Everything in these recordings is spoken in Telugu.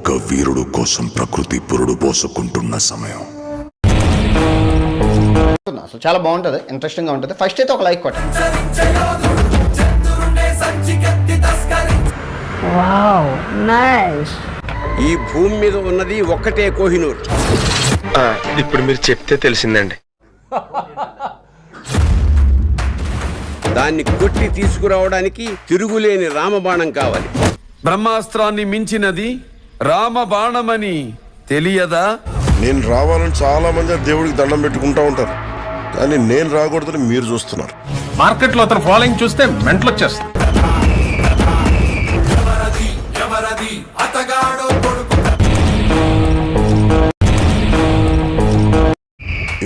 ఒక వీరుడు కోసం ప్రకృతి పురుడు పోసుకుంటున్న సమయం. అసలు చాలా బాగుంటుంది ఇంట్రెస్టింగ్గా ఉంటుంది. ఫస్ట్ అయితే ఒక లైక్ కొట్టండి. ఈ భూమి మీద ఉన్నది ఒక్కటే కోహినూర్. ఇప్పుడు మీరు చెప్తే తెలిసిందండి. దాన్ని కొట్టి తీసుకురావడానికి తిరుగులేని రామబాణం కావాలి. బ్రహ్మాస్త్రాన్ని మించినది రామబాణమని తెలియదా? నేను రావాలని చాలా మంది దేవుడికి దండం పెట్టుకుంటా ఉంటారు. కానీ నేను రాకూడదని మీరు చూస్తున్నారు. మార్కెట్లో అతను ఫాలోయింగ్ చూస్తే మెంటలు వచ్చేస్తుంది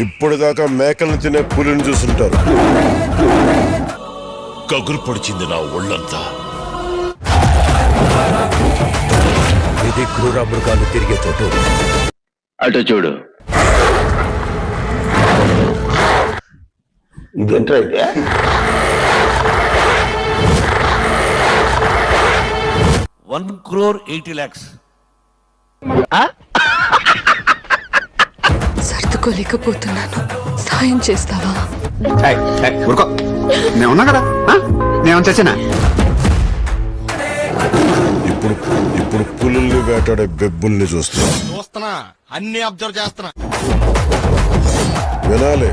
ఇప్పటిదాకా మేకల్ని తినే పులిని చూసుంటారు. కగురు పొడిచింది నా ఒళ్ళంతా. ఇది క్రూర మృగాలు తిరిగే చోటు. అటు చూడు. ఇదేంటో అయితే వన్ క్రోర్ ఎయిటీ ల్యాక్స్. సర్దుకోలేకపోతున్నాను. సాయం చేస్తావా? ఊరుకో. నేను ఉన్నా కదా? నేను చేసినా? వేటాడే బెబ్బుల్ని చూస్తున్నా. చూస్తున్నా. అన్ని అబ్జర్వ్ చేస్తున్నా. వినాలి.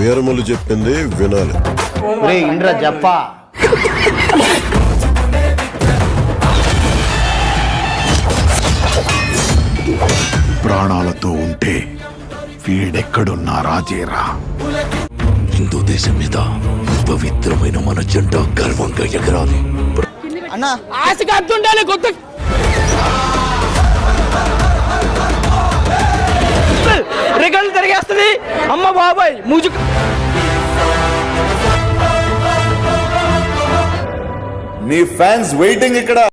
వీరములు చెప్పింది వినాలి. ఒరే ఇంద్ర జప్పా. ప్రాణాలతో ఉంటే వీడెక్కడున్నా రాజేరా? హిందూ దేశం మీద పవిత్రమైన మన జెండా గర్వంగా ఎగరాలి. అన్నా. ఆశగా అద్దుండాలి కొత్త రిగల్ అమ్మ బాబాయ్ ముజుకు. నీ ఫ్యాన్స్ వెయిటింగ్ ఇక్కడ.